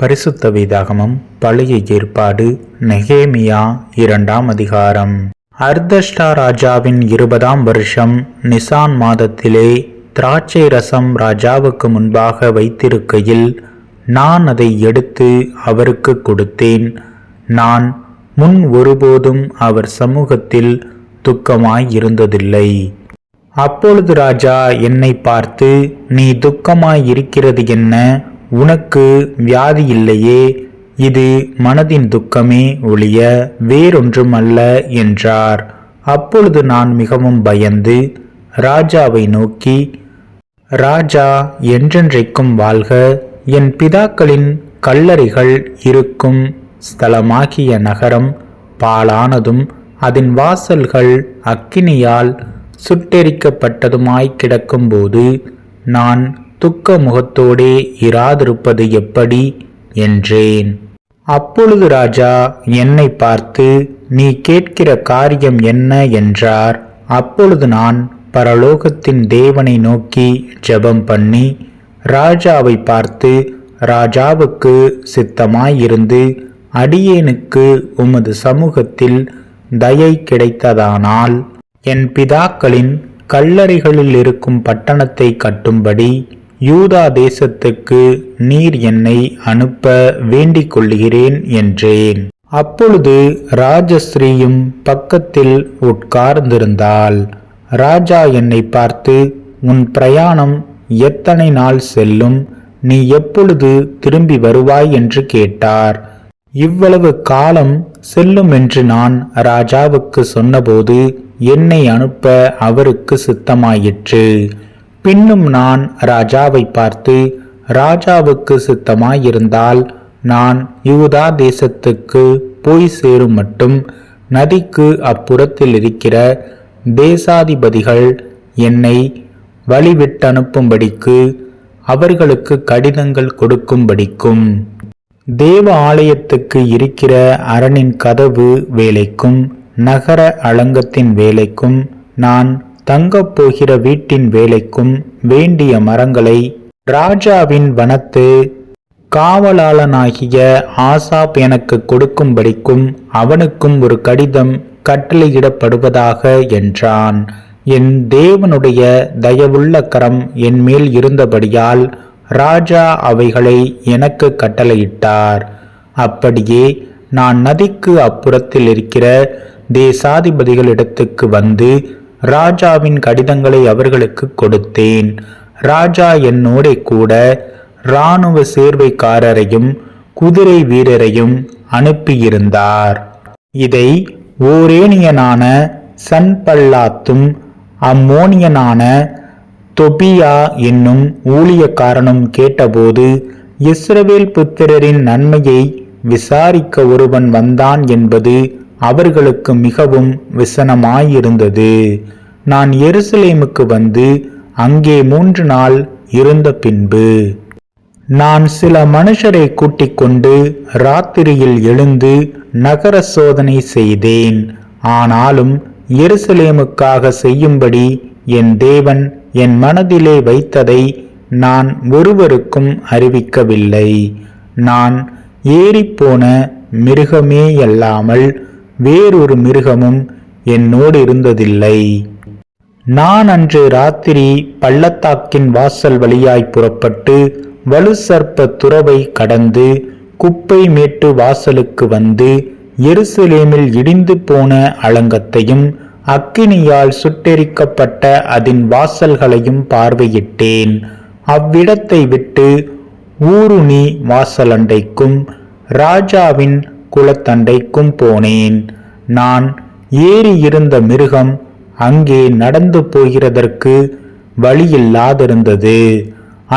பரிசுத்த வேதாகமம் பழைய ஏற்பாடு நெகேமியா இரண்டாம் அதிகாரம். அர்தஷ்டா ராஜாவின் இருபதாம் வருஷம் நிசான் மாதத்திலே திராட்சை ரசம் ராஜாவுக்கு முன்பாக வைத்திருக்கையில் நான் அதை எடுத்து அவருக்கு கொடுத்தேன். நான் முன் ஒருபோதும் அவர் சமூகத்தில் துக்கமாய் இருந்ததில்லை அப்பொழுது ராஜா என்னை பார்த்து நீ துக்கமாய் இருக்கிறது என்ன? உனக்கு வியாதி இல்லையே இது மனதின் துக்கமே ஒழிய வேறொன்றும் அல்ல என்றார். அப்பொழுது நான் மிகவும் பயந்து ராஜாவை நோக்கி ராஜா என்றென்றைக்கும் வாழ்க. என் பிதாக்களின் கல்லறைகள் இருக்கும் ஸ்தலமாகிய நகரம் பாழானதும் அதன் வாசல்கள் அக்கினியால் சுட்டெரிக்கப்பட்டதுமாய் கிடக்கும்போது நான் துக்க முகத்தோடே இராதிருப்பது எப்படி? என்றேன். அப்பொழுது ராஜா என்னை பார்த்து நீ கேட்கிற காரியம் என்ன என்றார். அப்பொழுது நான் பரலோகத்தின் தேவனை நோக்கி ஜெபம் பண்ணி ராஜாவை பார்த்து ராஜாவுக்கு சித்தமாயிருந்து அடியேனுக்கு உமது சமூகத்தில் தயை கிடைத்ததானால் என் பிதாக்களின் கல்லறைகளில் இருக்கும் பட்டணத்தை கட்டும்படி யூதா தேசத்துக்கு நீர் என்னை அனுப்ப வேண்டிக் கொள்கிறேன் என்றேன். அப்பொழுது ராஜஸ்ரீயும் பக்கத்தில் உட்கார்ந்திருந்தாள். ராஜா என்னை பார்த்து உன் பிரயாணம் எத்தனை நாள் செல்லும்? நீ எப்பொழுது திரும்பி வருவாய்? என்று கேட்டார். இவ்வளவு காலம் செல்லும் என்று நான் ராஜாவுக்கு சொன்னபோது என்னை அனுப்ப அவருக்கு சித்தமாயிற்று. பின்னும் நான் ராஜாவை பார்த்து ராஜாவுக்கு சித்தமாயிருந்தால் நான் யூதா தேசத்துக்கு போய் சேரும் மட்டும் நதிக்கு அப்புறத்தில் இருக்கிற தேசாதிபதிகள் என்னை வழிவிட்டனுப்பும்படிக்கு அவர்களுக்கு கடிதங்கள் கொடுக்கும்படிக்கும் தேவ ஆலயத்துக்கு இருக்கிற அரணின் கதவு வேலைக்கும் நகர அலங்கத்தின் வேலைக்கும் நான் தங்கப் போகிற வீட்டின் வேலைக்கும் வேண்டிய மரங்களை ராஜாவின் வனத்து காவலாளனாகிய ஆசாப் எனக்கு கொடுக்கும்படிக்கும் அவனுக்கும் ஒரு கடிதம் கட்டளையிடப்படுவதாக என்றான். என் தேவனுடைய தயவுள்ள கரம் என் மேல் இருந்தபடியால் ராஜா அவைகளை எனக்கு கட்டளையிட்டார். அப்படியே நான் நதிக்கு அப்புறத்தில் இருக்கிற தேசாதிபதிகளிடத்துக்கு வந்து ராஜாவின் கடிதங்களை அவர்களுக்கு கொடுத்தேன். ராஜா என்னோட கூட இராணுவ சேர்வைக்காரரையும் குதிரை வீரரையும் அனுப்பியிருந்தார். இதை ஓரேனியனான சன்பல்லாத்தும் அம்மோனியனான தொபியா என்னும் ஊழியக்காரனும் கேட்டபோது இஸ்ரவேல் புத்திரரின் நன்மையை விசாரிக்க ஒருவன் வந்தான் என்பது அவர்களுக்கு மிகவும் விசனமாயிருந்தது. நான் எருசலேமுக்கு வந்து அங்கே மூன்று நாள் இருந்த பின்பு நான் சில மனுஷரை கூட்டிக் கொண்டு ராத்திரியில் எழுந்து நகர சோதனை செய்தேன். ஆனாலும் எருசலேமுக்காக செய்யும்படி என் தேவன் என் மனதிலே வைத்ததை நான் ஒருவருக்கும் அறிவிக்கவில்லை. நான் ஏறிப்போன மிருகமேயல்லாமல் வேறொரு மிருகமும் என்னோடு இருந்ததில்லை. நான் அன்று ராத்திரி பள்ளத்தாக்கின் வாசல் வழியாய் புறப்பட்டு வலு சர்ப்ப துறவை கடந்து குப்பை மேட்டு வாசலுக்கு வந்து எருசலேமில் இடிந்து போன அலங்கத்தையும் அக்கினியால் சுட்டெரிக்கப்பட்ட அதன் வாசல்களையும் பார்வையிட்டேன். அவ்விடத்தை விட்டு ஊருணி வாசலண்டைக்கும் ராஜாவின் குலத்தண்டைக்கும் போனேன். நான் ஏறி இருந்த மிருகம் அங்கே நடந்து போகிறதற்கு வழியில்லாதிருந்தது.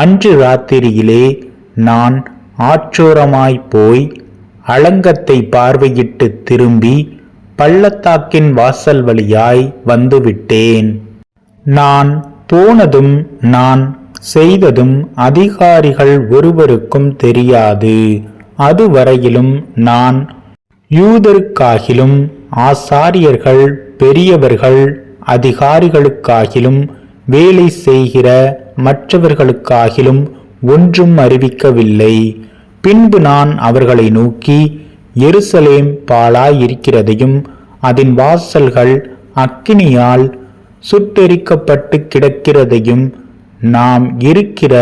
அன்று ராத்திரியிலே நான் ஆற்றோரமாய் போய் அலங்கத்தை பார்வையிட்டு திரும்பி பள்ளத்தாக்கின் வாசல் வழியாய் வந்துவிட்டேன். நான் போனதும் நான் செய்ததும் அதிகாரிகள் ஒருவருக்கும் தெரியாது. அதுவரையிலும் நான் யூதருக்காகிலும் ஆசாரியர்கள் பெரியவர்கள் அதிகாரிகளுக்காகிலும் வேலை செய்கிற மற்றவர்களுக்காகிலும் ஒன்றும் அறிவிக்கவில்லை. பின்பு நான் அவர்களை நோக்கி எருசலேம் பாலாயிருக்கிறதையும் அதன் வாசல்கள் அக்கினியால் சுட்டெரிக்கப்பட்டு கிடக்கிறதையும் நாம் இருக்கிற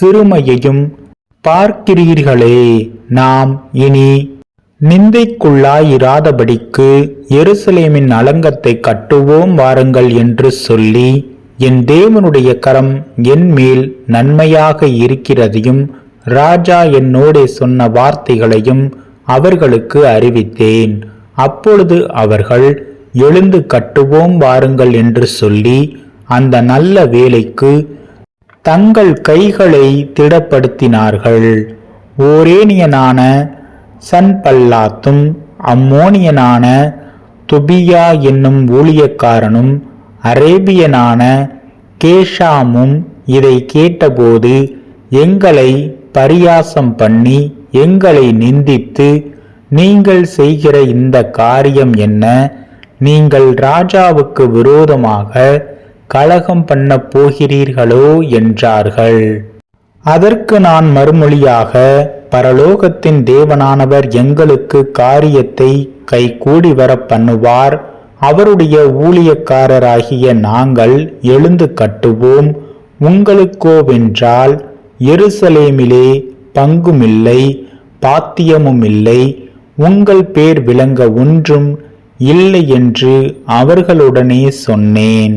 சிறுமையையும் பார்க்கிறீர்களே நாம் இனி நிந்தைக்குள்ளாயிராதபடிக்கு எருசலேமின் அலங்கத்தை கட்டுவோம் வாருங்கள் என்று சொல்லி என் தேவனுடைய கரம் என் மேல் நன்மையாக இருக்கிறதையும் ராஜா என்னோடே சொன்ன வார்த்தைகளையும் அவர்களுக்கு அறிவித்தேன். அப்பொழுது அவர்கள் எழுந்து கட்டுவோம் வாருங்கள் என்று சொல்லி அந்த நல்ல வேலைக்கு தங்கள் கைகளை திடப்படுத்தினார்கள். ஓரேனியனான சன்பல்லாத்தும் அம்மோனியனான துபியா என்னும் ஊழியக்காரனும் அரேபியனான கேஷாமும் இதை கேட்டபோது எங்களை பரியாசம் பண்ணி எங்களை நிந்தித்து நீங்கள் செய்கிற இந்த காரியம் என்ன? நீங்கள் ராஜாவுக்கு விரோதமாக கலகம் பண்ண போகிறீர்களோ என்றார்கள். அதற்கு நான் மறுமொழியாக பரலோகத்தின் தேவனானவர் எங்களுக்கு காரியத்தை கைகூடி வர பண்ணுவார். அவருடைய ஊழியக்காரராகிய நாங்கள் எழுந்து கட்டுவோம். உங்களுக்கோவென்றால் எருசலேமிலே பங்குமில்லை பாத்தியமுமில்லை. உங்கள் பேர் விளங்க ஒன்றும் இல்லை என்று அவர்களுடனே சொன்னேன்.